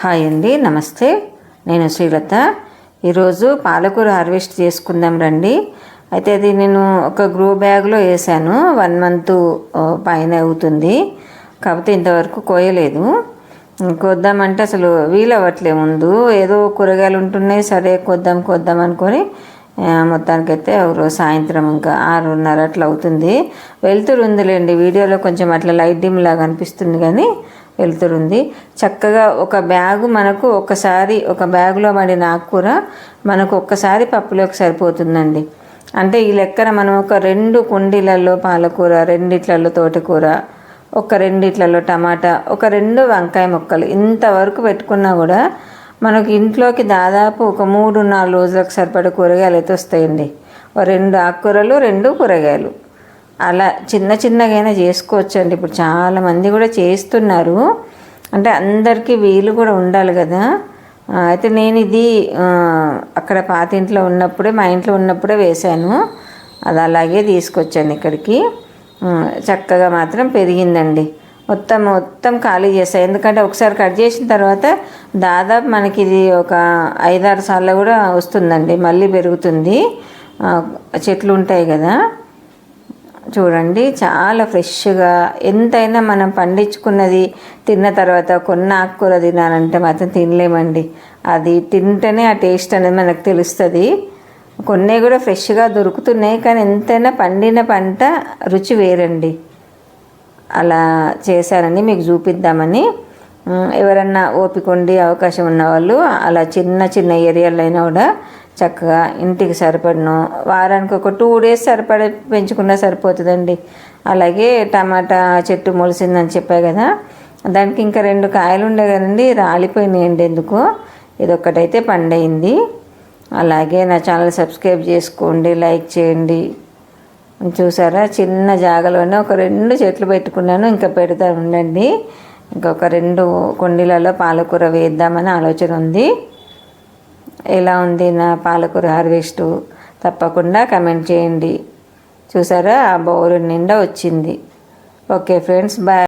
Hi అండి నమస్తే. నేను శ్రీలత. ఈరోజు పాలకూర హార్వెస్ట్ చేసుకుందాం రండి. అయితే అది నేను ఒక గ్రో బ్యాగ్లో వేసాను. వన్ మంత్ పైన అవుతుంది. కాకపోతే ఇంతవరకు కోయలేదు. కొద్దామంటే అసలు వీలవ్వట్లే ముందు. ఏదో కూరగాయలు ఉంటున్నాయి సరే కొద్దాం కొద్దాం అనుకొని మొత్తానికైతే ఒకరోజు సాయంత్రం ఇంకా ఆరున్నర అట్లా అవుతుంది. వెళ్తురు ఉందిలేండి వీడియోలో కొంచెం అట్లా లైట్ డిమ్ లాగా అనిపిస్తుంది కానీ వెళ్తురు చక్కగా ఒక బ్యాగు మనకు ఒకసారి ఒక బ్యాగులో పడిన ఆకుకూర మనకు ఒక్కసారి పప్పులోకి సరిపోతుందండి. అంటే ఈ లెక్కన మనం ఒక రెండు కుండీలలో పాలకూర రెండిట్లలో తోటకూర ఒక రెండిట్లలో టమాటా ఒక రెండు వంకాయ ముక్కలు ఇంతవరకు పెట్టుకున్నా కూడా మనకు ఇంట్లోకి దాదాపు ఒక మూడు నాలుగు రోజులకు సరిపడే కూరగాయలు అయితే వస్తాయండి. ఓ రెండు ఆకుకూరలు రెండు కూరగాయలు. అలా చిన్న చిన్నగైనా చేసుకోవచ్చు అండి ఇప్పుడు చాలామంది కూడా చేస్తున్నారు. అంటే అందరికీ వీలు కూడా ఉండాలి కదా. అయితే నేను ఇది అక్కడ పాత ఇంట్లో ఉన్నప్పుడే మా ఇంట్లో ఉన్నప్పుడే వేశాను. అది అలాగే తీసుకొచ్చాను ఇక్కడికి. చక్కగా మాత్రం పెరిగిందండి. మొత్తం మొత్తం ఖాళీ చేస్తాయి ఎందుకంటే ఒకసారి కట్ చేసిన తర్వాత దాదాపు మనకి ఇది ఒక ఐదారు సార్లు కూడా వస్తుందండి. మళ్ళీ పెరుగుతుంది. చెట్లు ఉంటాయి కదా. చూడండి చాలా ఫ్రెష్గా. ఎంతైనా మనం పండించుకున్నది తిన్న తర్వాత కొన్న ఆకుకూర తినాలంటే మాత్రం తినలేమండి. అది తింటేనే ఆ టేస్ట్ అనేది మనకు తెలుస్తుంది. కొన్ని కూడా ఫ్రెష్గా దొరుకుతున్నాయి కానీ ఎంతైనా పండిన పంట రుచి వేరండి. అలా చేశానని మీకు చూపిద్దామని ఎవరన్నా ఓపిక ఉండి అవకాశం ఉన్నవాళ్ళు అలా చిన్న చిన్న ఏరియాలో అయినా కూడా చక్కగా ఇంటికి సరిపడను. వారానికి ఒక టూ డేస్ సరిపడే పెంచుకున్నా సరిపోతుందండి. అలాగే టమాటా చెట్టు మొలిసిందని చెప్పా కదా. దానికి ఇంకా రెండు కాయలు ఉండే కదండి రాలిపోయినాయండి ఎందుకు? ఇది ఒక్కటైతే పండైంది అలాగే నా ఛానల్ సబ్స్క్రైబ్ చేసుకోండి లైక్ చేయండి. చూసారా? చిన్న జాగలోనే ఒక రెండు చెట్లు పెట్టుకున్నాను ఇంకా పెడతా ఉండండి. ఇంకొక రెండు కుండీలలో పాలకూర వేద్దామని ఆలోచన ఉంది. ఎలా ఉంది నా పాలకూర హార్వెస్ట్? తప్పకుండా కమెంట్ చేయండి. చూసారా? ఆ బౌల్ నిండా వచ్చింది. Okay friends bye.